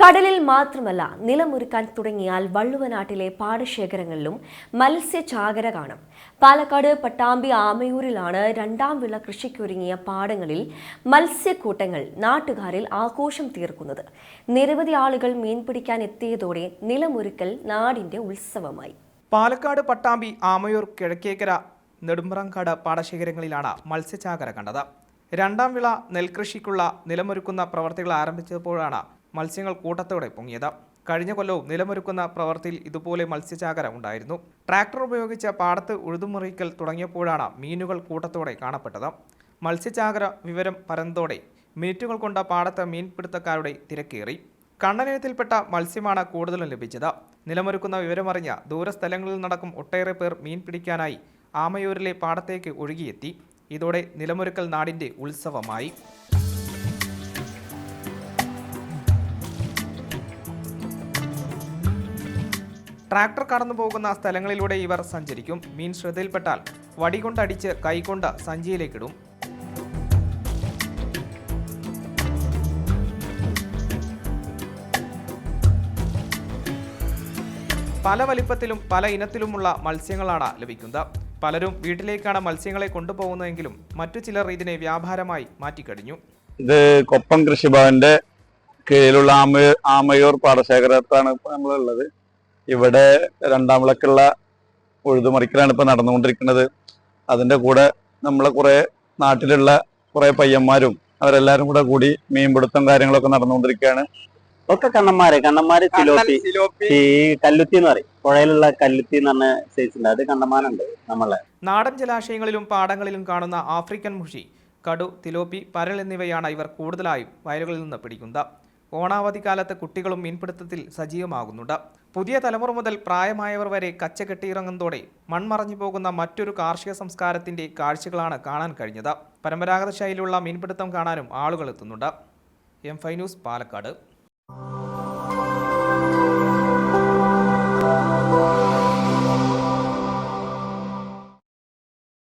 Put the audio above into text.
കടലിൽ മാത്രമല്ല നിലമൊരുക്കാൻ തുടങ്ങിയാൽ വള്ളുവനാട്ടിലെ പാടശേഖരങ്ങളിലും മത്സ്യചാകര കാണും. പാലക്കാട് പട്ടാമ്പി ആമയൂരിലാണ് രണ്ടാം വിള കൃഷിക്കൊരുങ്ങിയ പാടങ്ങളിൽ മത്സ്യക്കൂട്ടങ്ങൾ നാട്ടുകാരിൽ ആഘോഷം തീർക്കുന്നത്. നിരവധി ആളുകൾ മീൻപിടിക്കാൻ എത്തിയതോടെ നിലമൊരുക്കൽ നാടിന്റെ ഉത്സവമായി. പാലക്കാട് പട്ടാമ്പി ആമയൂർ കിഴക്കേക്കര നെടുമ്പ്രങ്കാട് പാടശേഖരങ്ങളിലാണ് മത്സ്യചാകര കണ്ടത്. രണ്ടാം വിള നെൽകൃഷിക്കുള്ള നിലമൊരുക്കുന്ന പ്രവർത്തികൾ ആരംഭിച്ചപ്പോഴാണ് മത്സ്യങ്ങൾ കൂട്ടത്തോടെ പൊങ്ങിയത്. കഴിഞ്ഞ കൊല്ലവും നിലമൊരുക്കുന്ന പ്രവൃത്തിയിൽ ഇതുപോലെ മത്സ്യചാകര ഉണ്ടായിരുന്നു. ട്രാക്ടർ ഉപയോഗിച്ച പാടത്ത് ഉഴുതുമുറിക്കൽ തുടങ്ങിയപ്പോഴാണ് മീനുകൾ കൂട്ടത്തോടെ കാണപ്പെട്ടത്. മത്സ്യചാകര വിവരം പരന്തോടെ മിനിറ്റുകൾ കൊണ്ട് പാടത്ത് മീൻപിടുത്തക്കാരുടെ തിരക്കേറി. കണ്ണനയത്തിൽപ്പെട്ട മത്സ്യമാണ് കൂടുതലും ലഭിച്ചത്. നിലമൊരുക്കുന്ന വിവരമറിഞ്ഞ ദൂരസ്ഥലങ്ങളിൽ നടക്കും ഒട്ടേറെ പേർ മീൻ പിടിക്കാനായി ആമയൂരിലെ പാടത്തേക്ക് ഒഴുകിയെത്തി. ഇതോടെ നിലമൊരുക്കൽ നാടിന്റെ ഉത്സവമായി. ട്രാക്ടർ കടന്നു പോകുന്ന സ്ഥലങ്ങളിലൂടെ ഇവർ സഞ്ചരിക്കും. മീൻ ശ്രദ്ധയിൽപ്പെട്ടാൽ വടികൊണ്ടടിച്ച് കൈകൊണ്ട് സഞ്ചിയിലേക്കിടും. പല വലിപ്പത്തിലും പല ഇനത്തിലുമുള്ള മത്സ്യങ്ങളാണ് ലഭിക്കുന്നത്. പലരും വീട്ടിലേക്കാണ് മത്സ്യങ്ങളെ കൊണ്ടുപോകുന്നതെങ്കിലും മറ്റു ചിലർ ഇതിനെ വ്യാപാരമായി മാറ്റിക്കഴിഞ്ഞു. ഇത് കൊപ്പം കൃഷിഭവന്റെ കീഴിലുള്ള ആമ ആമയൂർ പാടശേഖരത്താണ് നമ്മളുള്ളത്. ഇവിടെ രണ്ടാം വിളക്കുള്ള ഉഴുതുമറിക്കലാണ് ഇപ്പൊ നടന്നുകൊണ്ടിരിക്കുന്നത്. അതിന്റെ കൂടെ നമ്മളെ കുറെ നാട്ടിലുള്ള കുറെ പയ്യന്മാരും അവരെല്ലാരും കൂടെ കൂടി മീൻപിടുത്തം കാര്യങ്ങളൊക്കെ നടന്നുകൊണ്ടിരിക്കുകയാണ്. ഒക്കെ കണ്ണന്മാരെ. കണ്ണന്മാര് സിലോപ്പി. ഈ കല്ലുത്തി എന്ന് പറയും. പുഴയിലുള്ള കല്ലുത്തി എന്ന് പറഞ്ഞ സൈസ് ഉണ്ട്. അത് കണ്ണന്മാരുണ്ട് നമ്മളെ. നാടൻ ജലാശയങ്ങളിലും പാടങ്ങളിലും കാണുന്ന ആഫ്രിക്കൻ മുഷി കടു തിലോപ്പി പരൽ എന്നിവയാണ് ഇവർ കൂടുതലായും വയലുകളിൽ നിന്ന് പിടിക്കുന്നത്. ഓണാവധിക്കാലത്ത് കുട്ടികളും മീൻപിടുത്തത്തിൽ സജീവമാകുന്നുണ്ട്. പുതിയ തലമുറ മുതൽ പ്രായമായവർ വരെ കച്ച കെട്ടിയിറങ്ങുന്നതോടെ മൺമറഞ്ഞു പോകുന്ന മറ്റൊരു കാർഷിക സംസ്കാരത്തിന്റെ കാഴ്ചകളാണ് കാണാൻ കഴിഞ്ഞത്. പരമ്പരാഗത ശൈലിയിലുള്ള മീൻപിടുത്തം കാണാനും ആളുകൾ എത്തുന്നുണ്ട്. എം ഫൈ ന്യൂസ് പാലക്കാട്.